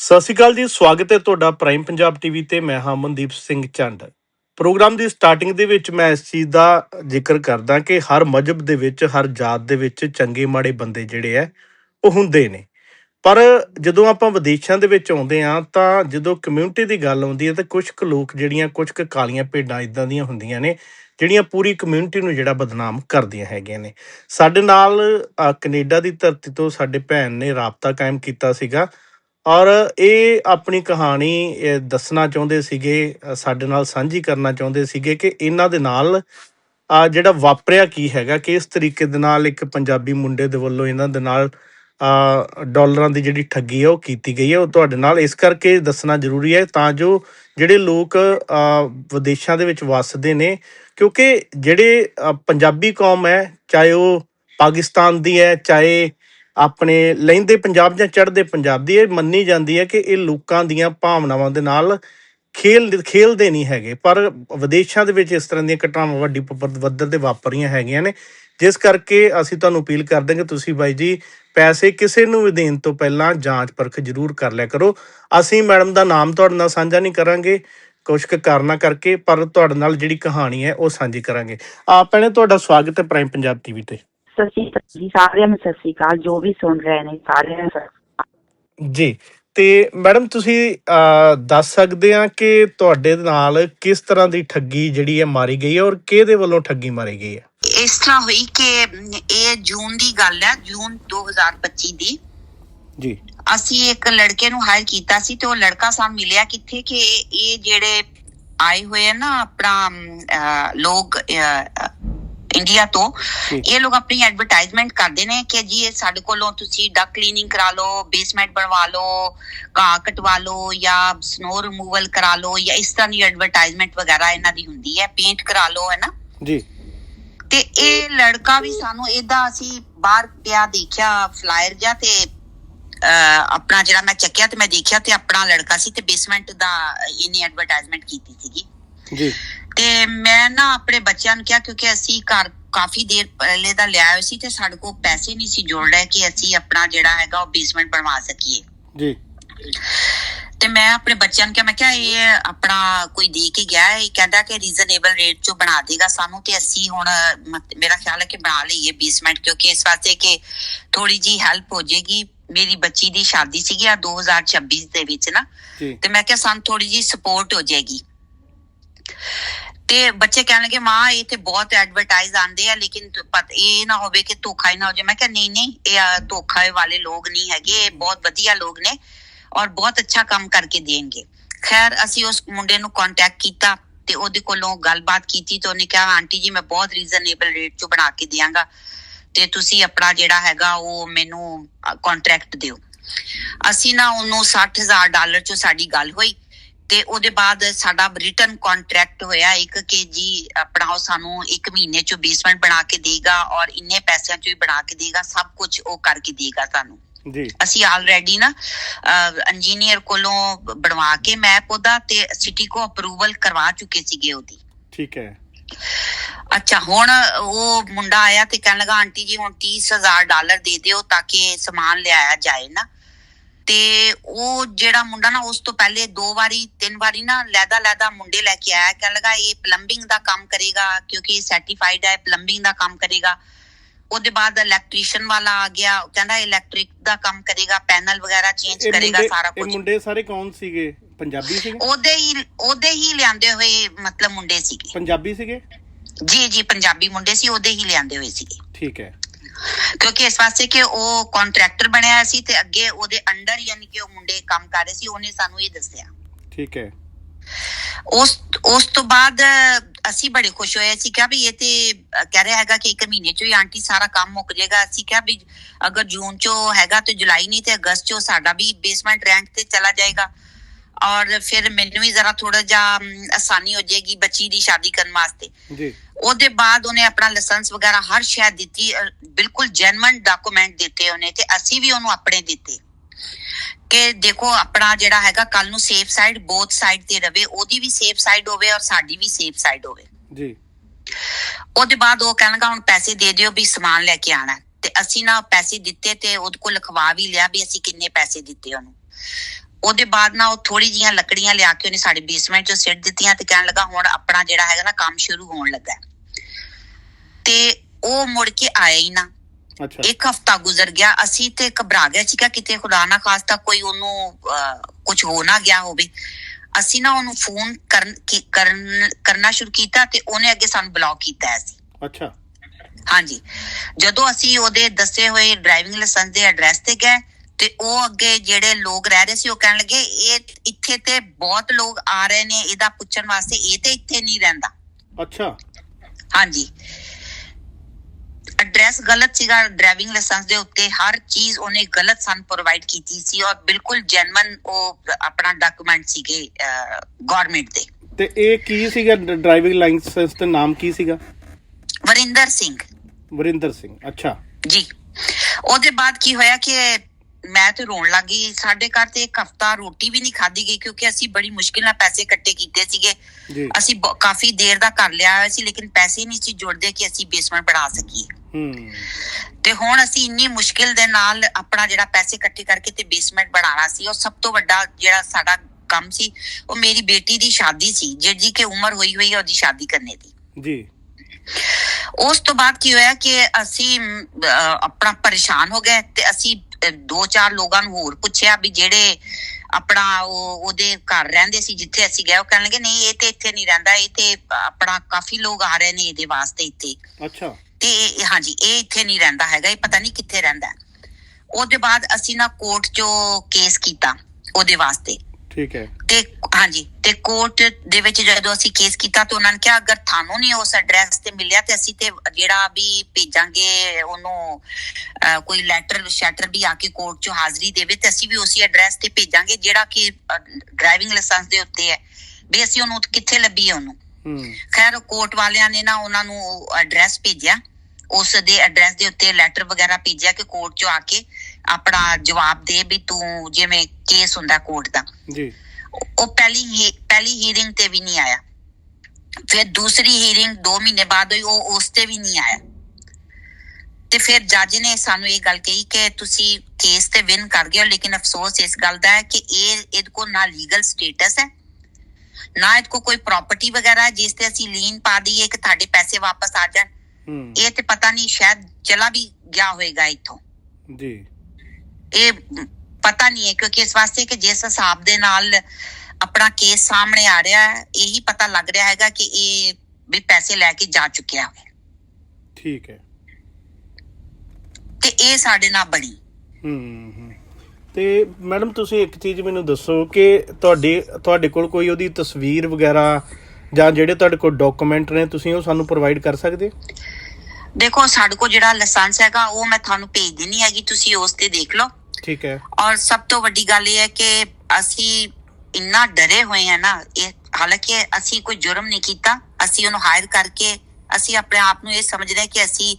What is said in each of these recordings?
ਸਤਿ ਸ਼੍ਰੀ ਅਕਾਲ ਜੀ ਸਵਾਗਤ ਹੈ ਤੁਹਾਡਾ ਪ੍ਰਾਈਮ ਪੰਜਾਬ ਟੀਵੀ ਤੇ ਮੈਂ ਹਾਂ ਮਨਦੀਪ ਸਿੰਘ ਚੰਡ ਪ੍ਰੋਗਰਾਮ ਦੀ ਸਟਾਰਟਿੰਗ ਦੇ ਵਿੱਚ ਮੈਂ ਇਸ ਚੀਜ਼ ਦਾ ਜ਼ਿਕਰ ਕਰਦਾ ਕਿ ਹਰ ਮਜਹਬ ਦੇ ਵਿੱਚ ਹਰ ਜਾਤ ਦੇ ਵਿੱਚ ਚੰਗੇ ਮਾੜੇ ਬੰਦੇ ਜਿਹੜੇ ਆ ਉਹ ਹੁੰਦੇ ਨੇ। ਪਰ ਜਦੋਂ ਆਪਾਂ ਵਿਦੇਸ਼ਾਂ ਦੇ ਵਿੱਚ ਆਉਂਦੇ ਆ ਤਾਂ ਜਦੋਂ ਕਮਿਊਨਿਟੀ ਦੀ ਗੱਲ ਆਉਂਦੀ ਹੈ ਤਾਂ ਕੁਝ ਕੁ ਲੋਕ ਜਿਹੜੀਆਂ ਕੁਝ ਕੁ ਕਾਲੀਆਂ ਭੇਡਾਂ ਇਦਾਂ ਦੀਆਂ ਹੁੰਦੀਆਂ ਨੇ ਜਿਹੜੀਆਂ ਪੂਰੀ ਕਮਿਊਨਿਟੀ ਨੂੰ ਜਿਹੜਾ ਬਦਨਾਮ ਕਰਦੀਆਂ ਹੈਗੀਆਂ ਨੇ। ਸਾਡੇ ਨਾਲ ਅ, ਕੈਨੇਡਾ ਦੀ ਧਰਤੀ ਤੋਂ ਸਾਡੇ ਭੈਣ ਨੇ ਰਾਬਤਾ ਕਾਇਮ ਕੀਤਾ ਸੀਗਾ। ਔਰ ਇਹ ਆਪਣੀ ਕਹਾਣੀ ਦੱਸਣਾ ਚਾਹੁੰਦੇ ਸੀਗੇ ਸਾਡੇ ਨਾਲ ਸਾਂਝੀ ਕਰਨਾ ਚਾਹੁੰਦੇ ਸੀਗੇ ਕਿ ਇਹਨਾਂ ਦੇ ਨਾਲ, ਆ ਜਿਹੜਾ ਵਾਪਰਿਆ ਕੀ ਹੈਗਾ, ਕਿ ਇਸ ਤਰੀਕੇ ਦੇ ਨਾਲ ਇੱਕ ਪੰਜਾਬੀ ਮੁੰਡੇ ਦੇ ਵੱਲੋਂ ਇਹਨਾਂ ਦੇ ਨਾਲ, ਆ, ਡਾਲਰਾਂ ਦੀ ਜਿਹੜੀ ਠੱਗੀ ਹੈ ਉਹ ਕੀਤੀ ਗਈ ਹੈ ਉਹ ਤੁਹਾਡੇ ਨਾਲ ਇਸ ਕਰਕੇ ਦੱਸਣਾ ਜ਼ਰੂਰੀ ਹੈ, ਤਾਂ ਜੋ ਜਿਹੜੇ ਲੋਕ ਵਿਦੇਸ਼ਾਂ ਦੇ ਵਿੱਚ ਵੱਸਦੇ ਨੇ, ਕਿਉਂਕਿ ਜਿਹੜੇ ਪੰਜਾਬੀ ਕੌਮ ਹੈ, ਚਾਹੇ ਉਹ ਪਾਕਿਸਤਾਨ ਦੀ ਹੈ, ਚਾਹੇ ਆਪਣੇ ਲਹਿੰਦੇ ਪੰਜਾਬ ਜਾਂ ਚੜ੍ਹਦੇ ਪੰਜਾਬ ਦੀ ਇਹ ਮੰਨੀ ਜਾਂਦੀ ਹੈ ਕਿ ਇਹ ਲੋਕਾਂ ਦੀਆਂ ਭਾਵਨਾਵਾਂ ਦੇ ਨਾਲ ਖੇਲ ਖੇਲਦੇ ਨਹੀਂ ਹੈਗੇ, ਪਰ ਵਿਦੇਸ਼ਾਂ ਦੇ ਵਿੱਚ ਇਸ ਤਰ੍ਹਾਂ ਦੀਆਂ ਘਟਨਾਵਾਂ ਵੱਡੀ ਪੱਧਰ ਪੱਧਰ ਤੇ ਵਾਪਰੀਆਂ ਹੈਗੀਆਂ ਨੇ। ਜਿਸ ਕਰਕੇ ਅਸੀਂ ਤੁਹਾਨੂੰ ਅਪੀਲ ਕਰਦੇ ਹਾਂ ਕਿ ਤੁਸੀਂ ਬਾਈ ਜੀ ਪੈਸੇ ਕਿਸੇ ਨੂੰ ਵੀ ਦੇਣ ਤੋਂ ਪਹਿਲਾਂ ਜਾਂਚ ਪਰਖ ਜ਼ਰੂਰ ਕਰ ਲਿਆ ਕਰੋ। ਅਸੀਂ ਮੈਡਮ ਦਾ ਨਾਮ ਤੁਹਾਡੇ ਨਾਲ ਸਾਂਝਾ ਨਹੀਂ ਕਰਾਂਗੇ, ਕੁਛ ਕੁ ਕਾਰਨਾਂ ਕਰਕੇ, ਪਰ ਤੁਹਾਡੇ ਨਾਲ ਜਿਹੜੀ ਕਹਾਣੀ ਹੈ ਉਹ ਸਾਂਝੀ ਕਰਾਂਗੇ। ਆਪ ਭੈਣੇ, ਤੁਹਾਡਾ ਸਵਾਗਤ ਹੈ ਪ੍ਰਾਈਮ ਪੰਜਾਬ ਟੀਵੀ ਤੇ। ਸਤਿ ਸ਼੍ਰੀ ਅਕਾਲ ਜੀ ਸਾਰਿਆਂ ਨੂੰ ਸਤਿ ਸ਼੍ਰੀ ਅਕਾਲ ਜੋ ਵੀ ਸੁਣ ਰਹੇ ਨੇ ਸਾਰਿਆਂ ਨੂੰ ਸਤਿ ਸ਼੍ਰੀ ਅਕਾਲ। ਜੀ ਤੇ ਮੈਡਮ ਤੁਸੀਂ ਅਹ, ਦੱਸ ਸਕਦੇ ਆ ਕਿ ਤੁਹਾਡੇ ਨਾਲ ਕਿਸ ਤਰ੍ਹਾਂ ਦੀ ਠੱਗੀ ਜਿਹੜੀ ਹੈ ਮਾਰੀ ਗਈ ਹੈ ਔਰ ਕਿਹਦੇ ਵੱਲੋਂ ਠੱਗੀ ਮਾਰੀ ਗਈ ਹੈ? ਇਸ ਤਰ੍ਹਾਂ ਹੋਈ ਕਿ ਅਮ, ਇਹ ਜੂਨ ਦੀ ਗੱਲ ਹੈ ਜੂਨ 2025 ਦੀ। ਜੀ। ਅਸੀਂ ਇੱਕ ਲੜਕੇ ਨੂੰ ਹਾਇਰ ਕੀਤਾ ਸੀ ਤੇ ਉਹ ਲੜਕਾ ਸਾਨੂੰ ਮਿਲਿਆ ਕਿੱਥੇ ਕਿ ਇਹ ਜਿਹੜੇ ਆਏ ਹੋਏ ਆ ਨਾ ਆਪਣਾ ਅਮ, ਅਹ, ਲੋਕ ਅਹ, ਇੰਡੀਆ ਤੋਂ। ਇਹ ਲੋਕ ਆਪਣੀ ਐਡਵਰਟਾਈਜ਼ਮੈਂਟ ਕਰਦੇ ਨੇ ਕਿ ਜੀ ਇਹ ਸਾਡੇ ਕੋਲੋਂ ਤੁਸੀਂ ਡਕ ਕਲੀਨਿੰਗ ਕਰਾ ਲਓ ਬੇਸਮੈਂਟ ਬਣਵਾ ਲਓ ਘਾਹ ਕਟਵਾ ਲਓ ਜਾਂ ਸਨੋ ਰਿਮੂਵਲ ਕਰਾ ਲਓ ਜਾਂ ਇਸ ਤਰ੍ਹਾਂ ਦੀ ਐਡਵਰਟਾਈਜ਼ਮੈਂਟ ਵਗੈਰਾ ਇਹਨਾਂ ਦੀ ਹੁੰਦੀ ਹੈ ਪੇਂਟ ਕਰਾ ਲਓ ਹੈ ਨਾ? ਜੀ। ਤੇ ਇਹ ਲੜਕਾ ਵੀ ਸਾਨੂੰ ਏਦਾਂ ਅਸੀਂ ਬਾਹਰ ਪਿਆ ਦੇਖਿਆ ਫਲਾਇਰ ਜਾਂ ਤੇ ਆਪਣਾ ਜਿਹੜਾ ਮੈਂ ਚੱਕਿਆ ਤੇ ਮੈਂ ਦੇਖਿਆ ਤੇ ਆਪਣਾ ਲੜਕਾ ਸੀ ਤੇ ਬੇਸਮੈਂਟ ਦਾ ਇਹਨੇ ਐਡਵਰਟਾਈਜ਼ਮੈਂਟ ਕੀਤੀ ਸੀਗੀ। ਜੀ। ਤੇ ਮੈਂ ਨਾ ਆਪਣੇ ਬੱਚਿਆਂ ਨੂੰ ਕਿਹਾ ਕਿਉਂਕਿ ਅਸੀਂ ਘਰ ਕਾਫੀ ਦੇਰ ਪਹਿਲੇ ਦਾ ਲਿਆ ਹੋਇਆ ਸੀ ਤੇ ਸਾਡੇ ਕੋਲ ਪੈਸੇ ਨਹੀਂ ਸੀ ਜੋੜ ਰਹੇ ਕਿ ਅਸੀਂ ਆਪਣਾ ਜਿਹੜਾ ਹੈਗਾ ਉਹ ਬੇਸਮੈਂਟ ਬਣਵਾ ਸਕੀਏ। ਜੀ। ਤੇ ਮੈਂ ਆਪਣੇ ਬੱਚਿਆਂ ਨੂੰ ਕਿਹਾ ਮੈਂ ਕਿਹਾ ਇਹ ਆਪਣਾ ਕੋਈ ਦੇ ਕੇ ਗਿਆ ਹੈ ਇਹ ਕਹਿੰਦਾ ਕਿ ਰੀਜ਼ਨੇਬਲ ਰੇਟ 'ਚ ਬਣਾ ਦੇਗਾ ਸਾਨੂੰ ਤੇ ਅਸੀਂ ਹੁਣ ਮੇਰਾ ਖਿਆਲ ਹੈ ਕਿ ਬਣਾ ਲਈਏ ਬੇਸਮੈਂਟ ਕਿਉਂਕਿ ਇਸ ਵਾਸਤੇ ਕਿ ਥੋੜੀ ਜੀ ਹੈਲਪ ਹੋ ਜਾਏਗੀ। ਮੇਰੀ ਬੱਚੀ ਦੀ ਸ਼ਾਦੀ ਸੀਗੀ ਆ 2026 ਦੇ ਵਿੱਚ ਨਾ। ਤੇ ਮੈਂ ਕਿਹਾ ਸਾਨੂੰ ਥੋੜੀ ਜੀ ਸਪੋਰਟ ਹੋ ਜਾਏਗੀ। ਤੇ ਬੱਚੇ ਕਹਿਣ ਲੱਗੇ, ਮਾਂ, ਇਹ ਤੇ ਬਹੁਤ ਐਡਵਰਟਾਈਜ਼ ਆਂਦੇ ਆ, ਲੇਕਿਨ ਇਹ ਨਾ ਹੋਵੇ ਕਿ ਧੋਖਾ ਹੀ ਨਾ ਹੋ ਜਾਏ। ਮੈਂ ਕਿਹਾ, ਨਹੀਂ ਨਹੀਂ, ਇਹ ਧੋਖਾ ਵਾਲੇ ਲੋਕ ਨਹੀਂ ਹੈਗੇ, ਇਹ ਬਹੁਤ ਵਧੀਆ ਲੋਕ ਨੇ ਔਰ ਬਹੁਤ ਅੱਛਾ ਕੰਮ ਕਰਕੇ ਦੇਣਗੇ। ਖੈਰ, ਅਸੀਂ ਉਸ ਮੁੰਡੇ ਨੂੰ ਕੰਟੈਕਟ ਕੀਤਾ ਤੇ ਉਹਦੇ ਕੋਲੋਂ ਗੱਲਬਾਤ ਕੀਤੀ ਤੇ ਉਹਨੇ ਕਿਹਾ, ਆਂਟੀ ਜੀ, ਮੈਂ ਬਹੁਤ ਰੀਜ਼ਨੇਬਲ ਰੇਟ 'ਚ ਬਣਾ ਕੇ ਦਿਆਂਗਾ ਤੇ ਤੁਸੀਂ ਆਪਣਾ ਜਿਹੜਾ ਹੈਗਾ ਉਹ ਮੈਨੂੰ ਕੰਟਰੈਕਟ ਦਿਓ। ਅਸੀਂ ਨਾ ਉਹਨੂੰ 60000 ਡਾਲਰ 'ਚ ਸਾਡੀ ਗੱਲ ਹੋਈ। ਤੇ ਉਹਦੇ ਬਾਅਦ ਸਾਡਾ ਰਿਟਰਨ ਕੰਟਰੈਕਟ ਹੋਇਆ ਇੱਕ ਕਿ ਜੀ ਆਪਣਾ ਉਹ ਸਾਨੂੰ ਇੱਕ ਮਹੀਨੇ 'ਚ ਬੇਸਮੈਂਟ ਬਣਾ ਕੇ ਦੇਗਾ ਔਰ ਇੰਨੇ ਪੈਸਿਆਂ 'ਚ ਵੀ ਬਣਾ ਕੇ ਦੇਗਾ ਸਭ ਕੁਝ ਉਹ ਕਰਕੇ ਦੇਗਾ ਸਾਨੂੰ। ਜੀ। ਅਸੀਂ ਆਲਰੇਡੀ ਨਾ ਇੰਜੀਨੀਅਰ ਕੋਲੋਂ ਬਣਵਾ ਕੇ ਮੈਪ ਉਹਦਾ ਤੇ ਸਿਟੀ ਕੋ ਅਪਰੂਵਲ ਕਰਵਾ ਚੁੱਕੇ ਸੀਗੇ ਉਹਦੀ। ਠੀਕ ਹੈ। ਅੱਛਾ ਹੁਣ ਉਹ ਮੁੰਡਾ ਆਇਆ ਤੇ ਕਹਿਣ ਲੱਗਾ ਆਂਟੀ ਜੀ ਹੁਣ 30000 ਡਾਲਰ ਦੇ ਦਿਓ ਤਾਂ ਕਿ ਸਮਾਨ ਲਿਆਇਆ ਜਾਏ ਨਾ। ਤੇ ਉਹ ਜਿਹੜਾ ਮੁੰਡਾ ਨਾ ਉਸ ਤੋਂ ਪਹਿਲੇ ਦੋ ਵਾਰੀ ਤਿੰਨ ਵਾਰੀ ਨਾ ਲੈਦਾ ਲੈਦਾ ਮੁੰਡੇ ਲੈ ਕੇ ਆਇਆ। ਕਹਿਣ ਲੱਗਾ ਇਹ ਪਲੰਬਿੰਗ ਦਾ ਕੰਮ ਕਰੇਗਾ ਕਿਉਂਕਿ ਇਹ ਸਰਟੀਫਾਈਡ ਹੈ ਪਲੰਬਿੰਗ ਦਾ ਕੰਮ ਕਰੇਗਾ। ਉਹਦੇ ਬਾਅਦ ਇਲੈਕਟ੍ਰੀਸ਼ੀਅਨ ਵਾਲਾ ਆ ਗਿਆ। ਕਹਿੰਦਾ ਇਲੈਕਟ੍ਰਿਕ ਦਾ ਕੰਮ ਕਰੇਗਾ ਪੈਨਲ ਵਗੈਰਾ ਚੇਂਜ ਇਹ ਕਰੇਗਾ ਸਾਰਾ ਇਹ ਕੁਝ ਮੁੰਡੇ ਸਾਰੇ ਕੌਣ ਸੀਗੇ? ਪੰਜਾਬੀ ਸੀਗੇ? ਉਹਦੇ ਹੀ ਉਹਦੇ ਹੀ ਲਿਆਂਦੇ ਹੋਏ ਮਤਲਬ ਮੁੰਡੇ ਸੀਗੇ। ਪੰਜਾਬੀ ਸੀਗੇ? ਜੀ ਜੀ ਪੰਜਾਬੀ ਮੁੰਡੇ ਸੀ ਉਹਦੇ ਹੀ ਲਿਆਂਦੇ ਹੋਏ ਸੀਗੇ। ਠੀਕ ਹੈ। ਕਿਉਂਕਿ ਇਸ ਵਾਸਤੇ ਕਿ ਉਹ ਕੰਟਰੈਕਟਰ ਬਣਿਆ ਸੀ ਤੇ ਅੱਗੇ ਉਹਦੇ ਅੰਡਰ ਯਾਨੀ ਕਿ ਉਹ ਮੁੰਡੇ ਕੰਮ ਕਰ ਰਹੇ ਸੀ ਉਹਨੇ ਸਾਨੂੰ ਇਹ ਦੱਸਿਆ। ਠੀਕ ਹੈ। ਉਸ ਉਸ ਤੋਂ ਬਾਅਦ ਅਸੀਂ ਬੜੇ ਖੁਸ਼ ਹੋਏ ਅਸੀਂ ਕਿਹਾ ਵੀ ਇਹ ਤੇ ਕਹਿ ਰਿਹਾ ਹੈਗਾ ਕਿ ਇੱਕ ਮਹੀਨੇ ਚ ਹੀ ਆਂਟੀ ਸਾਰਾ ਕੰਮ ਮੁੱਕ ਜਾਏਗਾ। ਅਸੀਂ ਕਿਹਾ ਵੀ ਅਗਰ ਜੂਨ ਚੋਂ ਹੈਗਾ ਤੇ ਜੁਲਾਈ ਨਹੀਂ ਤੇ ਅਗਸਤ ਚੋਂ ਸਾਡਾ ਵੀ ਬੇਸਮੈਂਟ ਰੈਂਟ ਤੇ ਚਲਾ ਜਾਏਗਾ। ਔਰ ਫਿਰ ਮੈਨੂੰ ਵੀ ਜ਼ਰਾ ਥੋੜਾ ਜਿਹਾ ਆਸਾਨੀ ਹੋ ਜਾਏਗੀ ਬੱਚੀ ਦੀ ਸ਼ਾਦੀ ਕਰਨ ਵਾਸਤੇ। ਜੀ। ਉਹਦੇ ਬਾਅਦ ਉਹਨੇ ਆਪਣਾ ਲਾਇਸੈਂਸ ਵਗੈਰਾ ਹਰ ਸ਼ੈ ਦਿੱਤੀ ਬਿਲਕੁਲ ਜੈਨੂਇਨ ਡਾਕੂਮੈਂਟ ਦਿੱਤੇ ਉਹਨੇ ਤੇ ਅਸੀਂ ਵੀ ਉਹਨੂੰ ਆਪਣੇ ਦਿੱਤੇ। ਕਿ ਦੇਖੋ ਆਪਣਾ ਜਿਹੜਾ ਹੈਗਾ ਕੱਲ ਨੂੰ ਸੇਫ ਸਾਈਡ ਬੋਥ ਸਾਈਡ ਤੇ ਰਵੇ ਉਹਦੀ ਵੀ ਸੇਫ ਸਾਈਡ ਹੋਵੇ ਔਰ ਸਾਡੀ ਵੀ ਸੇਫ ਸਾਈਡ ਹੋਵੇ। ਜੀ। ਉਹਦੇ ਬਾਅਦ ਉਹ ਲੱਗਾ ਹੁਣ ਪੈਸੇ ਦੇ ਦਿਓ ਵੀ ਸਮਾਨ ਲੈ ਕੇ ਆਣਾ ਤੇ ਅਸੀਂ ਨਾ ਪੈਸੇ ਦਿੱਤੇ ਤੇ ਉਹਦੇ ਕੋਲ ਲਿਖਵਾ ਵੀ ਲਿਆ ਵੀ ਅਸੀਂ ਕਿੰਨੇ ਪੈਸੇ ਦਿੱਤੇ ਉਹਨੂੰ। ਉਹਦੇ ਬਾਅਦ ਨਾ ਉਹ ਥੋੜੀ ਜੀਆਂ ਲੱਕੜੀਆਂ ਲਿਆ ਕੇ ਉਹਨੇ ਸਾਡੇ ਬੇਸਮੈਂਟ 'ਚ ਸਿੱਟ ਦਿੱਤੀਆਂ ਤੇ ਕਹਿਣ ਲੱਗਾ ਹੁਣ ਆਪਣਾ ਜਿਹੜਾ ਹੈਗਾ ਨਾ ਕੰਮ ਸ਼ੁਰੂ ਹੋਣ ਲੱਗਾ। ਤੇ ਉਹ ਮੁੜ ਕੇ ਆਇਆ ਹੀ ਨਾ। ਅੱਛਾ। ਇੱਕ ਹਫਤਾ ਗੁਜ਼ਰ ਗਿਆ। ਅਸੀਂ ਤੇ ਘਬਰਾ ਗਏ। ਸੀਗਾ ਕਿਤੇ ਖੁਦਾ ਨਾ ਖਾਸਤਾ ਕੋਈ ਉਹਨੂੰ ਕੁਝ ਹੋ ਨਾ ਗਿਆ ਹੋਵੇ। ਅਸੀਂ ਨਾ ਉਹਨੂੰ ਫੋਨ ਕਰਨ ਕਰਨ ਸ਼ੁਰੂ ਕੀਤਾ ਤੇ ਉਹਨੇ ਅੱਗੇ ਸਾਨੂੰ ਬਲੌਕ ਕੀਤਾ ਸੀ ਅੱਛਾ। ਹਾਂਜੀ। ਜਦੋਂ ਅਸੀਂ ਉਹਦੇ ਦੱਸੇ ਹੋਏ ਡਰਾਈਵਿੰਗ ਲਾਇਸੈਂਸ ਦੇ ਐਡਰੈਸ ਤੇ ਗਏ ਤੇ ਉਹ ਅੱਗੇ ਜਿਹੜੇ ਲੋਕ ਰਹਿ ਰਹੇ ਸੀ ਉਹ ਕਹਿਣ ਲੱਗੇ ਇਹ ਇੱਥੇ ਤੇ ਬਹੁਤ ਲੋਕ ਆ ਰਹੇ ਨੇ ਇਹਦਾ ਪੁੱਛਣ ਵਾਸਤੇ ਇਹ ਤੇ ਇੱਥੇ ਨਹੀਂ ਰਹਿੰਦਾ। ਅੱਛਾ। ਹਾਂਜੀ। ਐਡਰੈਸ ਗਲਤ ਸੀਗਾ ਡਰਾਈਵਿੰਗ ਲਾਇਸੈਂਸ ਦੇ ਉੱਤੇ ਹਰ ਚੀਜ਼ ਉਹਨੇ ਗਲਤ ਸਾਨੂੰ ਪ੍ਰੋਵਾਈਡ ਕੀਤੀ ਸੀ ਔਰ ਬਿਲਕੁਲ ਜੈਨੂਇਨ ਉਹ ਆਪਣਾ ਡਾਕੂਮੈਂਟ ਸੀਗੇ ਗਵਰਨਮੈਂਟ ਦੇ। ਤੇ ਇਹ ਕੀ ਸੀਗਾ ਡਰਾਈਵਿੰਗ ਲਾਇਸੈਂਸ ਤੇ ਨਾਮ ਕੀ ਸੀਗਾ? ਵਰਿੰਦਰ ਸਿੰਘ। ਵਰਿੰਦਰ ਸਿੰਘ ਅੱਛਾ। ਜੀ। ਉਹਦੇ ਬਾਅਦ ਕੀ ਹੋਇਆ ਕਿ ਮੈਂ ਤੇ ਰੋਣ ਲੱਗੀ ਸਾਡੇ ਘਰ ਤੇ ਇੱਕ ਹਫਤਾ ਰੋਟੀ ਵੀ ਨਹੀਂ ਖਾਧੀ ਗਈ ਕਿਉਂਕਿ ਅਸੀਂ ਬੜੀ ਮੁਸ਼ਕਿਲ ਨਾਲ ਪੈਸੇ ਇਕੱਠੇ ਕੀਤੇ ਸੀਗੇ। ਅਸੀਂ ਕਾਫੀ ਦੇਰ ਦਾ ਕਰ ਲਿਆ ਹੋਇਆ ਸੀ ਲੇਕਿਨ ਪੈਸੇ ਨਹੀਂ ਸੀ ਜੁੜਦੇ ਕਿ ਅਸੀਂ ਬੇਸਮੈਂਟ ਬਣਾ ਸਕੀਏ। ਹੂੰ। ਤੇ ਹੁਣ ਅਸੀਂ ਇੰਨੀ ਮੁਸ਼ਕਿਲ ਦੇ ਨਾਲ ਆਪਣਾ ਜਿਹੜਾ ਪੈਸੇ ਇਕੱਠੇ ਕਰਕੇ ਤੇ ਬੇਸਮੈਂਟ ਬਣਾਉਣਾ ਸੀ ਔਰ ਸਭ ਤੋਂ ਵੱਡਾ ਜਿਹੜਾ ਸਾਡਾ ਕੰਮ ਸੀ ਉਹ ਮੇਰੀ ਬੇਟੀ ਦੀ ਸ਼ਾਦੀ ਸੀ ਜਿਹੜੀ ਕਿ ਉਮਰ ਹੋਈ ਹੋਈ ਹੈ ਉਹਦੀ ਸ਼ਾਦੀ ਕਰਨੇ ਦੀ। ਜੀ। ਉਸ ਤੋਂ ਬਾਅਦ ਕੀ ਹੋਇਆ ਕਿ ਅਸੀਂ ਆਪਣਾ ਪਰੇਸ਼ਾਨ ਹੋ ਗਏ ਤੇ ਅਸੀਂ ਦੋ ਚਾਰ ਲੋਕਾਂ ਨੂੰ ਹੋਰ ਪੁੱਛਿਆ ਵੀ ਜਿਹੜੇ ਆਪਣਾ ਉਹ ਉਹਦੇ ਘਰ ਰਹਿੰਦੇ ਸੀ ਜਿੱਥੇ ਅਸੀਂ ਗਏ ਉਹ ਕਹਿਣ ਲੱਗੇ ਨਹੀਂ ਇਹ ਤੇ ਇੱਥੇ ਨਹੀਂ ਰਹਿੰਦਾ ਇਹ ਤੇ ਆਪਣਾ ਕਾਫੀ ਲੋਕ ਆ ਰਹੇ ਨੇ ਇਹਦੇ ਵਾਸਤੇ ਇੱਥੇ। ਅੱਛਾ। ਤੇ ਹਾਂਜੀ ਇਹ ਇੱਥੇ ਨਹੀਂ ਰਹਿੰਦਾ ਹੈਗਾ ਇਹ ਪਤਾ ਨਹੀਂ ਕਿੱਥੇ ਰਹਿੰਦਾ। ਉਹਦੇ ਬਾਅਦ ਅਸੀਂ ਨਾ ਕੋਰਟ 'ਚੋਂ ਕੇਸ ਕੀਤਾ ਉਹਦੇ ਵਾਸਤੇ। ਠੀਕ ਹੈ। ਤੇ ਹਾਂਜੀ ਤੇ ਕੋਰਟ ਦੇ ਵਿੱਚ ਜਦੋਂ ਅਸੀਂ ਕੇਸ ਕੀਤਾ ਤਾਂ ਉਹਨਾਂ ਨੇ ਕਿਹਾ ਅਗਰ ਤੁਹਾਨੂੰ ਨਹੀਂ ਉਸ ਐਡਰੈਸ ਤੇ ਮਿਲਿਆ ਤੇ ਅਸੀਂ ਤੇ ਜਿਹੜਾ ਵੀ ਭੇਜਾਂਗੇ ਉਹਨੂੰ ਕੋਈ ਲੈਟਰ ਸ਼ੈਟਰ ਵੀ ਆ ਕੇ ਕੋਰਟ 'ਚ ਹਾਜ਼ਰੀ ਦੇਵੇ ਤੇ ਅਸੀਂ ਵੀ ਉਸੇ ਐਡਰੈਸ ਤੇ ਭੇਜਾਂਗੇ ਜਿਹੜਾ ਕਿ ਡਰਾਈਵਿੰਗ ਲਾਇਸੈਂਸ ਦੇ ਉੱਤੇ ਹੈ। ਵੀ ਅਸੀਂ ਉਹਨੂੰ ਕਿੱਥੇ ਲੱਭੀਏ ਉਹਨੂੰ? ਖੈਰ ਕੋਰਟ ਵਾਲਿਆਂ ਨੇ ਨਾ ਉਹਨਾਂ ਨੂੰ ਐਡਰੈਸ ਭੇਜਿਆ। ਉਸ ਦੇ ਐਡਰੈਸ ਦੇ ਉੱਤੇ ਲੈਟਰ ਵਗੈਰਾ ਭੇਜਿਆ ਕਿ ਕੋਰਟ 'ਚ ਆ ਕੇ ਆਪਣਾ ਜਵਾਬ ਦੇ ਵੀ ਤੂੰ ਜਿਵੇਂ ਕੇਸ ਹੁੰਦਾ ਕੋਰਟ ਦਾ। ਜੀ। ਉਹ ਪਹਿਲੀ ਪਹਿਲੀ ਹੀਅਰਿੰਗ ਤੇ ਵੀ ਨਹੀਂ ਆਇਆ। ਫਿਰ ਦੂਸਰੀ ਹੀਅਰਿੰਗ 2 ਮਹੀਨੇ ਬਾਅਦ ਹੋਈ ਉਹ ਉਸ ਤੇ ਵੀ ਨਹੀਂ ਆਇਆ। ਤੇ ਫਿਰ ਜੱਜ ਨੇ ਸਾਨੂੰ ਇਹ ਗੱਲ ਕਹੀ ਕਿ ਤੁਸੀਂ ਕੇਸ ਤੇ ਵਿਨ ਕਰ ਗਏ ਹੋ ਲੇਕਿਨ ਅਫਸੋਸ ਇਸ ਗੱਲ ਦਾ ਹੈ ਕਿ ਇਹ ਇਹਦੇ ਕੋਲ ਨਾ ਲੀਗਲ ਸਟੇਟਸ ਹੈ ਨਾ ਇਹਦੇ ਕੋਲ ਕੋਈ ਪ੍ਰਾਪਰਟੀ ਵਗੈਰਾ ਹੈ ਜਿਸ ਤੇ ਅਸੀਂ ਲੀਨ ਪਾ ਦਈਏ ਕਿ ਤੁਹਾਡੇ ਪੈਸੇ ਵਾਪਸ ਆ ਜਾਣ। ਇਹ ਤੇ ਪਤਾ ਨਹੀਂ ਸ਼ਾਇਦ ਚਲਾ ਵੀ ਗਿਆ ਹੋਏਗਾ ਇੱਥੋਂ। ਜੀ। ਇਹ ਪਤਾ ਨਹੀਂ ਹੈ ਕਿਉਂਕਿ ਇਸ ਵਾਸਤੇ ਕਿ ਜਿਸ ਹਿਸਾਬ ਦੇ ਨਾਲ ਆਪਣਾ ਕੇਸ ਸਾਹਮਣੇ ਆ ਰਿਹਾ ਹੈ ਇਹੀ ਪਤਾ ਲੱਗ ਰਿਹਾ ਹੈਗਾ ਕਿ ਇਹ ਵੀ ਪੈਸੇ ਲੈ ਕੇ ਜਾ ਚੁੱਕਿਆ ਹੈ। ਠੀਕ ਹੈ। ਤੇ ਇਹ ਸਾਡੇ ਨਾਲ ਬਣੀ। ਹੂੰ ਹੂੰ। ਤੇ ਮੈਡਮ ਤੁਸੀਂ ਇੱਕ ਚੀਜ਼ ਮੈਨੂੰ ਦੱਸੋ ਕਿ ਤੁਹਾਡੇ ਤੁਹਾਡੇ ਕੋਲ ਕੋਈ ਉਹਦੀ ਤਸਵੀਰ ਵਗੈਰਾ ਜਾਂ ਜਿਹੜੇ ਤੁਹਾਡੇ ਕੋਲ ਡਾਕੂਮੈਂਟ ਨੇ ਤੁਸੀਂ ਉਹ ਸਾਨੂੰ ਪ੍ਰੋਵਾਈਡ ਕਰ ਸਕਦੇ? ਦੇਖੋ ਸਾਡੇ ਕੋਲ ਜਿਹੜਾ ਲਾਇਸੈਂਸ ਹੈਗਾ ਉਹ ਮੈਂ ਤੁਹਾਨੂੰ ਭੇਜ ਦੇਣੀ ਹੈਗੀ ਤੁਸੀਂ ਉਸ ਤੇ ਦੇਖ ਲਓ। ਠੀਕ ਹੈ। ਔਰ ਸਭ ਤੋਂ ਵੱਡੀ ਗੱਲ ਇਹ ਹੈ ਕਿ ਅਸੀਂ ਇੰਨਾ ਡਰੇ ਹੋਏ ਆ ਨਾ ਇਹ ਹਾਲਾਂਕਿ ਅਸੀਂ ਕੋਈ ਜੁਰਮ ਨਹੀਂ ਕੀਤਾ ਅਸੀਂ ਉਹਨੂੰ ਹਾਇਰ ਕਰਕੇ ਅਸੀਂ ਆਪਣੇ ਆਪ ਨੂੰ ਇਹ ਸਮਝਦੇ ਹਾਂ ਕਿ ਅਸੀਂ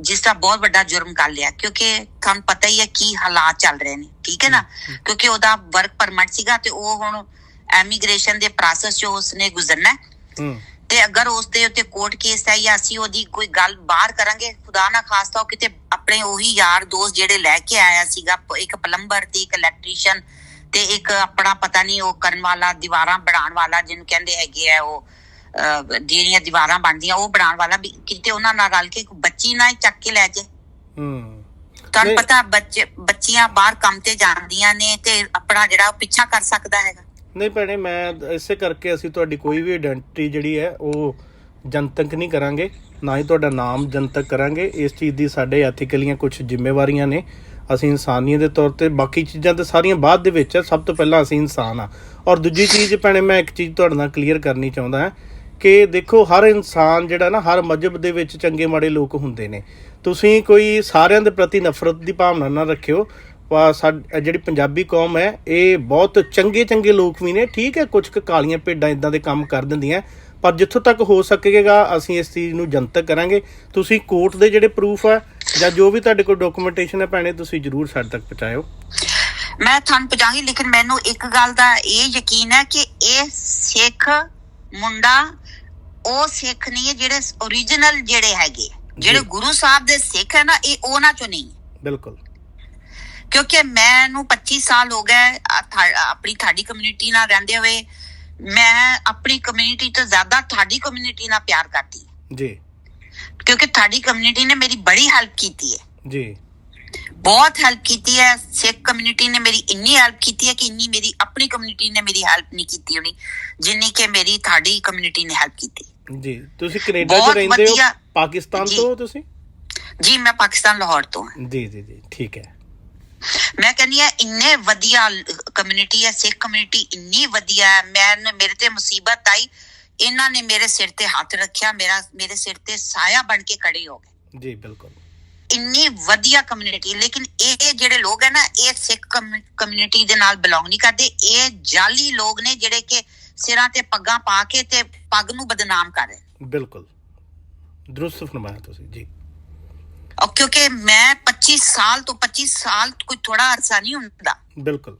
ਜਿਸ ਦਾ ਬਹੁਤ ਵੱਡਾ ਜੁਰਮ ਕਰ ਲਿਆ ਕਿਉਂਕਿ ਤੁਹਾਨੂੰ ਪਤਾ ਹੀ ਹੈ ਕੀ ਹਾਲਾਤ ਚੱਲ ਰਹੇ ਨੇ ਠੀਕ ਹੈ ਨਾ? ਕਿਉਂਕਿ ਉਹਦਾ ਵਰਕ ਪਰਮਿਟ ਸੀਗਾ ਤੇ ਉਹ ਹੁਣ ਐਮੀਗ੍ਰੇਸ਼ਨ ਦੇ ਪ੍ਰੋਸੈਸ ਚੋਂ ਉਸਨੇ ਗੁਜ਼ਰਨਾ ਹੈ। ਹੂੰ। ਤੇ ਅਗਰ ਉਸ ਦੇ ਉੱਤੇ ਕੋਰਟ ਕੇਸ ਹੈ ਜਾਂ ਅਸੀਂ ਉਹਦੀ ਕੋਈ ਗੱਲ ਬਾਹਰ ਕਰਾਂਗੇ ਖੁਦਾ ਨਾ ਖਾਸਤਾ ਉਹ ਕਿਤੇ ਆਪਣੇ ਉਹੀ ਯਾਰ ਦੋਸਤ ਜਿਹੜੇ ਲੈ ਕੇ ਆਇਆ ਸੀਗਾ ਇੱਕ ਪਲੰਬਰ ਤੇ ਇੱਕ ਇਲੈਕਟ੍ਰੀਸ਼ੀਅਨ ਤੇ ਇੱਕ ਆਪਣਾ ਪਤਾ ਨਹੀਂ ਉਹ ਕਰਨ ਵਾਲਾ ਦੀਵਾਰਾਂ ਬਣਾਉਣ ਵਾਲਾ ਜਿਹਨੂੰ ਕਹਿੰਦੇ ਹੈਗੇ ਆ ਉਹ ਜਿਹੜੀਆਂ ਦੀਵਾਰਾਂ ਬਣਦੀਆਂ ਉਹ ਬਣਾਉਣ ਵਾਲਾ ਵੀ ਕਿਤੇ ਉਹਨਾਂ ਨਾਲ ਰਲ ਕੇ ਬੱਚੀ ਨਾ ਚੱਕ ਕੇ ਲੈ ਜੇ ਹੂੰ। ਤੁਹਾਨੂੰ। ਪਤਾ ਬੱਚੇ ਬੱਚੀਆਂ ਬਾਹਰ ਕੰਮ ਤੇ ਜਾਂਦੀਆਂ ਨੇ ਤੇ ਆਪਣਾ ਜਿਹੜਾ ਉਹ ਪਿੱਛਾ ਕਰ ਸਕਦਾ ਹੈਗਾ। ਨਹੀਂ ਭੈਣੇ, ਮੈਂ ਇਸੇ ਕਰਕੇ ਅਸੀਂ ਤੁਹਾਡੀ ਕੋਈ ਵੀ ਆਇਡੈਂਟੀ ਜਿਹੜੀ ਹੈ, ਉਹ ਜਨਤਕ ਨਹੀਂ ਕਰਾਂਗੇ, ਨਾ ਹੀ ਤੁਹਾਡਾ ਨਾਮ ਜਨਤਕ ਕਰਾਂਗੇ। ਇਸ ਚੀਜ਼ ਦੀ ਸਾਡੇ ਐਥੀਕਲੀਆਂ ਕੁਝ ਜ਼ਿੰਮੇਵਾਰੀਆਂ ਨੇ। ਅਸੀਂ ਇਨਸਾਨੀਅਤ ਦੇ ਤੌਰ ਤੇ ਬਾਕੀ ਚੀਜ਼ਾਂ ਤੇ ਸਾਰੀਆਂ ਬਾਅਦ ਦੇ ਵਿੱਚ ਆ ਸਭ ਤੋਂ ਪਹਿਲਾਂ ਅਸੀਂ ਇਨਸਾਨ ਆ ਔਰ ਦੂਜੀ ਚੀਜ਼ ਭੈਣੇ, ਮੈਂ ਇੱਕ ਚੀਜ਼ ਤੁਹਾਡੇ ਨਾਲ ਕਲੀਅਰ ਕਰਨੀ ਚਾਹੁੰਦਾ ਹਾਂ ਕਿ ਦੇਖੋ, ਹਰ ਇਨਸਾਨ ਜਿਹੜਾ ਨਾ, ਹਰ ਮਜਹਬ ਦੇ ਵਿੱਚ ਚੰਗੇ ਮਾੜੇ ਲੋਕ ਹੁੰਦੇ ਨੇ। ਤੁਸੀਂ ਕੋਈ ਸਾਰਿਆਂ ਦੇ ਪ੍ਰਤੀ ਨਫ਼ਰਤ ਦੀ ਭਾਵਨਾ ਨਾ ਰੱਖਿਓ। ਜਿਹੜੀ ਪੰਜਾਬੀ ਕੌਮ ਹੈ ਇਹ ਬਹੁਤ ਚੰਗੇ ਚੰਗੇ ਲੋਕ ਵੀ ਨੇ ਠੀਕ ਹੈ ਕੁਝ ਕੁ ਕਾਲੀਆਂ ਭੇਡਾਂ ਇਦਾਂ ਦੇ ਕੰਮ ਕਰ ਦਿੰਦੀਆਂ। ਪਰ ਜਿੱਥੋਂ ਤੱਕ ਹੋ ਸਕੇਗਾ ਅਸੀਂ ਇਸ ਚੀਜ਼ ਨੂੰ ਜਨਤਕ ਕਰਾਂਗੇ। ਤੁਸੀਂ ਕੋਰਟ ਦੇ ਜਿਹੜੇ ਪ੍ਰੂਫ ਆ ਜਾਂ ਜੋ ਵੀ ਤੁਹਾਡੇ ਕੋਲ ਡਾਕੂਮੈਂਟੇਸ਼ਨ ਹੈ ਭੈਣੇ ਤੁਸੀਂ ਜਰੂਰ ਸਾਡੇ ਤੱਕ ਪਹੁੰਚਾਇਓ। ਮੈਂ ਤੁਹਾਨੂੰ ਪਹੁੰਚਾਂਗੀ ਲੇਕਿਨ ਮੈਨੂੰ ਇੱਕ ਗੱਲ ਦਾ ਇਹ ਯਕੀਨ ਹੈ ਕਿ ਇਹ ਸਿੱਖ ਮੁੰਡਾ ਉਹ ਸਿੱਖ ਨਹੀਂ ਹੈ ਜਿਹੜੇ origignal ਜਿਹੜੇ ਹੈਗੇ। ਜਿਹੜੇ। ਗੁਰੂ ਸਾਹਿਬ ਦੇ ਸਿੱਖ ਹੈ ਨਾ ਇਹ ਉਹਨਾਂ ਚੋਂ ਨਹੀਂ। ਬਿਲਕੁਲ। ਕਿਉਂਕਿ ਮੈਨੂੰ 25 ਸਾਲ ਹੋ ਗਏ ਆਪਣੀ ਤੁਹਾਡੀ ਕਮਿਊਨਿਟੀ ਨਾਲ ਰਹਿੰਦੇ ਹੋਏ ਮੈਂ ਆਪਣੀ ਕਮਿਊਨਿਟੀ ਤੋਂ ਜ਼ਿਆਦਾ ਤੁਹਾਡੀ ਕਮਿਊਨਿਟੀ ਨਾਲ ਪਿਆਰ ਕਰਦੀ। ਜੀ ਕਿਉਂਕਿ ਤੁਹਾਡੀ ਕਮਿਊਨਿਟੀ ਨੇ ਮੇਰੀ ਬੜੀ ਹੈਲਪ ਕੀਤੀ ਹੈ ਜੀ ਬਹੁਤ ਹੈਲਪ ਕੀਤੀ ਹੈ ਸਿੱਖ ਕਮਿਊਨਿਟੀ ਨੇ ਮੇਰੀ ਇੰਨੀ ਹੈਲਪ ਕੀਤੀ ਹੈ ਕਿ ਇੰਨੀ ਮੇਰੀ ਆਪਣੀ ਕਮਿਊਨਿਟੀ ਨੇ ਮੇਰੀ ਹੈਲਪ ਨਹੀਂ ਕੀਤੀ ਹੋਣੀ ਜਿੰਨੀ ਕਿ ਮੇਰੀ ਤੁਹਾਡੀ ਕਮਿਊਨਿਟੀ ਨੇ ਹੈਲਪ ਕੀਤੀ ਜੀ ਤੁਸੀਂ ਕੈਨੇਡਾ 'ਚ ਰਹਿੰਦੇ ਹੋ। ਪਾਕਿਸਤਾਨ। ਤੋਂ ਤੁਸੀਂ ਜੀ ਮੈਂ ਪਾਕਿਸਤਾਨ ਲਾਹੌਰ ਤੋਂ ਹਾਂ ਜੀ ਜੀ ਜੀ ਠੀਕ ਹੈ ਮੈਂ ਕਹਿੰਦੀ ਆ ਇੰਨੇ ਵਧੀਆ ਕਮਿਊਨਿਟੀ ਹੈ ਸਿੱਖ ਕਮਿਊਨਿਟੀ ਇੰਨੀ ਵਧੀਆ ਹੈ। ਮੈਂ ਮੇਰੇ ਤੇ ਮੁਸੀਬਤ ਆਈ। ਇਹਨਾਂ ਨੇ ਮੇਰੇ ਸਿਰ ਤੇ ਹੱਥ ਰੱਖਿਆ। ਮੇਰਾ ਮੇਰੇ ਸਿਰ ਤੇ ਸਾਇਆ ਬਣ ਕੇ ਖੜੇ ਹੋ ਗਏ। ਜੀ ਬਿਲਕੁਲ। ਇੰਨੀ ਵਧੀਆ ਕਮਿਊਨਿਟੀ ਲੇਕਿਨ ਇਹ ਜਿਹੜੇ ਲੋਕ ਹੈ ਨਾ ਇਹ ਸਿੱਖ ਕਮਿਊਨਿਟੀ ਦੇ ਨਾਲ ਬਿਲੋਂਗ ਨਹੀਂ ਕਰਦੇ। ਇਹ ਜਾਲੀ ਲੋਕ ਨੇ ਜਿਹੜੇ ਕਿ ਸਿਰਾਂ ਤੇ ਪੱਗਾਂ ਪਾ ਕੇ ਤੇ ਪੱਗ ਨੂੰ ਬਦਨਾਮ ਕਰ ਰਹੇ ਬਿਲਕੁਲ। ਦਰੁਸਤ ਫਰਮਾਇਆ ਤੁਸੀਂ ਜੀ। ਕਿਉਂਕਿ ਮੈਂ 25 ਸਾਲ ਤੋਂ 25 ਸਾਲ ਕੋਈ ਥੋੜਾ ਅਰਸਾ ਨਹੀਂ ਹੁੰਦਾ। ਬਿਲਕੁਲ।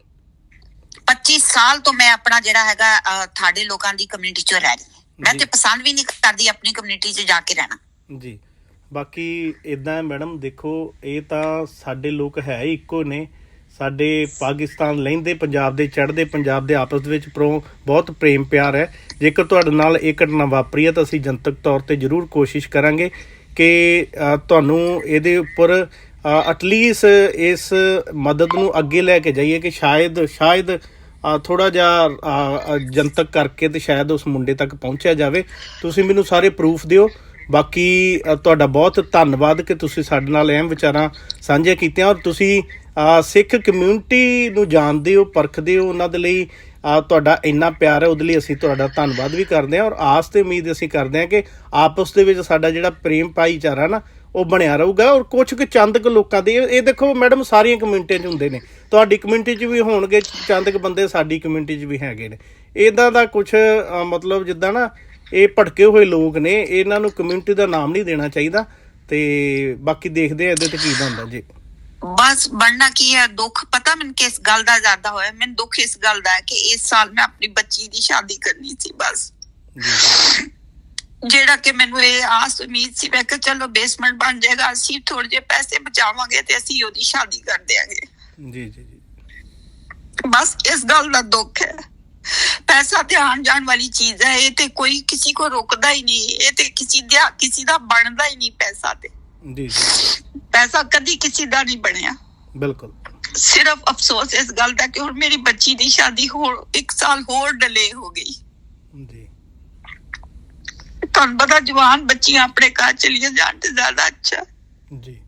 25 ਸਾਲ ਤੋਂ ਮੈਂ ਆਪਣਾ ਜਿਹੜਾ ਹੈਗਾ ਤੁਹਾਡੇ ਲੋਕਾਂ ਦੀ ਕਮਿਊਨਿਟੀ 'ਚ ਰਹਿ ਰਹੀ ਮੈਂ। ਤੇ ਪਸੰਦ ਵੀ ਨਹੀਂ ਕਰਦੀ ਆਪਣੀ ਕਮਿਊਨਿਟੀ 'ਚ ਜਾ ਕੇ ਰਹਿਣਾ। ਜੀ। ਬਾਕੀ ਇਦਾਂ ਮੈਡਮ ਦੇਖੋ ਇਹ ਤਾਂ ਸਾਡੇ ਲੋਕ ਹੈ ਇੱਕੋ ਨੇ। ਸਾਡੇ ਪਾਕਿਸਤਾਨ ਲਹਿੰਦੇ ਪੰਜਾਬ ਦੇ ਚੜ੍ਹਦੇ ਪੰਜਾਬ ਦੇ ਆਪਸ ਦੇ ਵਿੱਚ ਪ੍ਰੋ ਬਹੁਤ ਪ੍ਰੇਮ ਪਿਆਰ ਹੈ। ਜੇਕਰ ਤੁਹਾਡੇ ਨਾਲ ਇਹ ਘਟਨਾ ਵਾਪਰੀ ਹੈ ਤਾਂ ਅਸੀਂ ਜਨਤਕ ਤੌਰ ਤੇ ਜ਼ਰੂਰ ਕੋਸ਼ਿਸ਼ ਕਰਾਂਗੇ ਕਿ ਤੁਹਾਨੂੰ ਇਹਦੇ ਉੱਪਰ ਅਟਲੀਸਟ ਇਸ ਮਦਦ ਨੂੰ ਅੱਗੇ ਲੈ ਕੇ ਜਾਈਏ ਕਿ ਸ਼ਾਇਦ ਸ਼ਾਇਦ ਥੋੜਾ ਜਿਹਾ ਜਨਤਕ ਕਰਕੇ ਤੇ ਸ਼ਾਇਦ ਉਸ ਮੁੰਡੇ ਤੱਕ ਪਹੁੰਚਿਆ ਜਾਵੇ। ਤੁਸੀਂ ਮੈਨੂੰ ਸਾਰੇ ਪ੍ਰੂਫ ਦਿਓ। ਬਾਕੀ ਤੁਹਾਡਾ ਬਹੁਤ ਧੰਨਵਾਦ ਕਿ ਤੁਸੀਂ ਸਾਡੇ ਨਾਲ ਅਹਿਮ ਵਿਚਾਰਾਂ ਸਾਂਝੀਆਂ ਕੀਤੀਆਂ ਔਰ ਤੁਸੀਂ ਸਿੱਖ ਕਮਿਊਨਿਟੀ ਨੂੰ ਜਾਣਦੇ ਹੋ, ਪਰਖਦੇ ਹੋ। ਉਹਨਾਂ ਦੇ ਲਈ ਤੁਹਾਡਾ ਇੰਨਾ ਪਿਆਰ ਹੈ, ਉਹਦੇ ਲਈ ਅਸੀਂ ਤੁਹਾਡਾ ਧੰਨਵਾਦ ਵੀ ਕਰਦੇ ਹਾਂ ਔਰ ਆਸ ਤੇ ਉਮੀਦ ਅਸੀਂ ਕਰਦੇ ਹਾਂ ਕਿ ਆਪਸ ਦੇ ਵਿੱਚ ਸਾਡਾ ਜਿਹੜਾ ਪ੍ਰੇਮ ਭਾਈਚਾਰਾ ਨਾ ਉਹ ਬਣਿਆ ਰਹੂਗਾ ਔਰ ਕੁਝ ਕੁ ਚੰਦ ਕੁ ਲੋਕਾਂ ਦੇ ਇਹ ਦੇਖੋ ਮੈਡਮ ਸਾਰੀਆਂ ਕਮਿਊਨਿਟੀਆਂ 'ਚ ਹੁੰਦੇ ਨੇ। ਤੁਹਾਡੀ ਕਮਿਊਨਿਟੀ 'ਚ ਵੀ ਹੋਣਗੇ ਚੰਦ ਕੁ ਬੰਦੇ ਸਾਡੀ ਕਮਿਊਨਿਟੀ 'ਚ ਵੀ ਹੈਗੇ ਨੇ। ਇਦਾਂ ਦਾ ਕੁਝ ਮਤਲਬ ਜਿੱਦਾਂ ਨਾ ਇਹ ਭਟਕੇ ਹੋਏ ਲੋਕ ਨੇ ਇਹਨਾਂ ਨੂੰ ਕਮਿਊਨਿਟੀ ਦਾ ਨਾਮ ਨਹੀਂ ਦੇਣਾ ਚਾਹੀਦਾ। ਤੇ ਬਾਕੀ ਦੇਖਦੇ ਆ ਇਹਦੇ ਤੇ ਕੀ ਬਣਦਾ ਜੀ। ਬਸ ਬਣਨਾ ਕੀ ਹੈ ਦੁੱਖ ਪਤਾ ਮੈਨੂੰ ਕਿਸ ਗੱਲ ਦਾ ਜ਼ਿਆਦਾ ਹੋਇਆ ਮੈਨੂੰ ਦੁੱਖ ਇਸ ਗੱਲ ਦਾ ਹੈ ਕਿ ਇਸ ਸਾਲ ਮੈਂ ਆਪਣੀ ਬੱਚੀ ਦੀ ਸ਼ਾਦੀ ਕਰਨੀ ਸੀ ਬਸ। ਜਿਹੜਾ ਕਿ ਮੈਨੂੰ ਇਹ ਆਸ ਉਮੀਦ ਸੀ ਮੈਂ ਕਿ ਚਲੋ ਬੇਸਮੈਂਟ ਬਣ ਜਾਏਗਾ ਅਸੀਂ ਥੋੜੇ ਜਿਹੇ ਪੈਸੇ ਬਚਾਵਾਂਗੇ ਤੇ ਅਸੀਂ ਉਹਦੀ ਸ਼ਾਦੀ ਕਰ ਦਿਆਂਗੇ। ਜੀ ਜੀ ਜੀ। ਬਸ ਇਸ ਗੱਲ ਦਾ ਦੁੱਖ ਹੈ। ਪੈਸਾ ਤੇ ਆਉਣ ਜਾਣ ਵਾਲੀ ਚੀਜ਼ ਹੈ ਇਹ ਤੇ ਕੋਈ ਕਿਸੇ ਕੋ ਰੁਕਦਾ ਹੀ ਨਹੀਂ ਇਹ ਤੇ ਕਿਸੇ ਦਾ ਕਿਸੇ ਦਾ ਬਣਦਾ ਹੀ ਨਹੀਂ ਪੈਸਾ ਤੇ। ਜੀ ਜੀ। ਪੈਸਾ ਕਦੀ ਕਿਸੇ ਦਾ ਨਹੀਂ ਬਣਿਆ। ਬਿਲਕੁਲ। ਸਿਰਫ ਅਫਸੋਸ ਇਸ ਗੱਲ ਦਾ ਕਿ ਹੁਣ ਮੇਰੀ ਬੱਚੀ ਦੀ ਸ਼ਾਦੀ ਹੋਰ ਇੱਕ ਸਾਲ ਹੋਰ ਡਿਲੇ ਹੋ ਗਈ। ਤੁਹਾਨੂੰ ਪਤਾ ਜਵਾਨ ਬੱਚੀਆਂ ਆਪਣੇ ਘਰ ਚਲੀਆਂ ਜਾਣ ਤੇ ਜ਼ਿਆਦਾ ਅੱਛਾ। ਜੀ।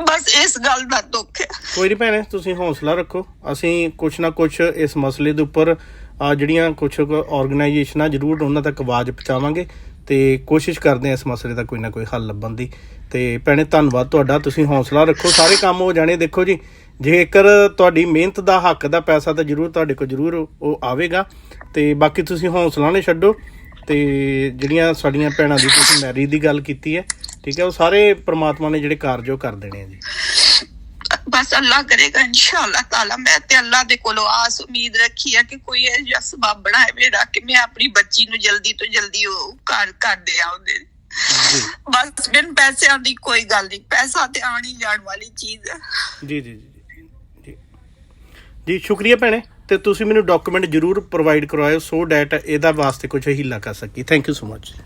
ਬਸ ਇਸ ਗੱਲ ਦਾ ਦੁੱਖ ਹੈ। ਕੋਈ ਨਹੀਂ ਭੈਣੇ ਤੁਸੀਂ ਹੌਸਲਾ ਰੱਖੋ। ਅਸੀਂ ਕੁਛ ਨਾ ਕੁਛ ਇਸ ਮਸਲੇ ਦੇ ਉੱਪਰ ਆ ਜਿਹੜੀਆਂ ਕੁਛ ਆਰਗੇਨਾਈਜੇਸ਼ਨਾਂ ਜ਼ਰੂਰ ਉਹਨਾਂ ਤੱਕ ਆਵਾਜ਼ ਪਹੁੰਚਾਵਾਂਗੇ ਤੇ ਕੋਸ਼ਿਸ਼ ਕਰਦੇ ਹਾਂ ਇਸ ਮਸਲੇ ਦਾ ਕੋਈ ਨਾ ਕੋਈ ਹੱਲ ਲੱਭਣ ਦੀ। ਤੇ ਭੈਣੇ ਧੰਨਵਾਦ ਤੁਹਾਡਾ ਤੁਸੀਂ ਹੌਸਲਾ ਰੱਖੋ। ਸਾਰੇ ਕੰਮ ਹੋ ਜਾਣੇ ਦੇਖੋ ਜੀ। ਜੇਕਰ ਤੁਹਾਡੀ ਮਿਹਨਤ ਦਾ ਹੱਕ ਦਾ ਪੈਸਾ ਤਾਂ ਜ਼ਰੂਰ ਤੁਹਾਡੇ ਕੋਲ ਜ਼ਰੂਰ ਉਹ ਆਵੇਗਾ। ਤੇ ਬਾਕੀ ਤੁਸੀਂ ਹੌਸਲਾ ਨਾ ਛੱਡੋ ਤੇ ਜਿਹੜੀਆਂ ਸਾਡੀਆਂ ਭੈਣਾਂ ਦੀ ਤੁਸੀਂ ਮੈਰਿਜ ਦੀ ਗੱਲ ਕੀਤੀ ਹੈ ਠੀਕ ਹੈ ਉਹ ਸਾਰੇ ਪ੍ਰਮਾਤਮਾ ਨੇ ਜਿਹੜੇ ਕਾਰਜ ਉਹ ਕਰ ਦੇਣੇ ਆ ਜੀ। ਬਸ ਅੱਲਾਹ ਕਰੇਗਾ ਇਨਸ਼ਾਅੱਲਾ ਤਾਲਾ। ਮੈਂ ਤੇ ਅੱਲਾਹ ਦੇ ਕੋਲੋਂ ਆਸ ਉਮੀਦ ਰੱਖੀ ਹੈ ਕਿ ਕੋਈ ਇਹ ਜਿਹਾ ਸਬਬ ਬਣਾਏ ਮੇਰਾ ਕਿ ਮੈਂ ਆਪਣੀ ਬੱਚੀ ਨੂੰ ਜਲਦੀ ਤੋਂ ਜਲਦੀ ਉਹ ਘਰ ਕਰ ਦਿਆਂ ਉਹਦੇ ਜੀ ਬਸ ਬਿਨ ਪੈਸਿਆਂ ਦੀ ਕੋਈ ਗੱਲ ਨਹੀਂ ਪੈਸਾ ਤੇ ਆਣੀ ਜਾਣ ਵਾਲੀ ਚੀਜ਼ ਹੈ ਜੀ ਜੀ ਜੀ। ਜੀ, ਸ਼ੁਕਰੀਆ ਭੈਣੇ, ਤੇ ਤੁਸੀਂ ਮੈਨੂੰ ਡਾਕੂਮੈਂਟ ਜਰੂਰ ਪ੍ਰੋਵਾਈਡ ਕਰਵਾਇਓ ਸੋ ਡੈਟ ਇਹਦਾ ਵਾਸਤੇ ਕੁਝ ਹੀਲਾ ਕਰ ਸਕੀ ਥੈਂਕ ਯੂ ਸੋ ਮਚ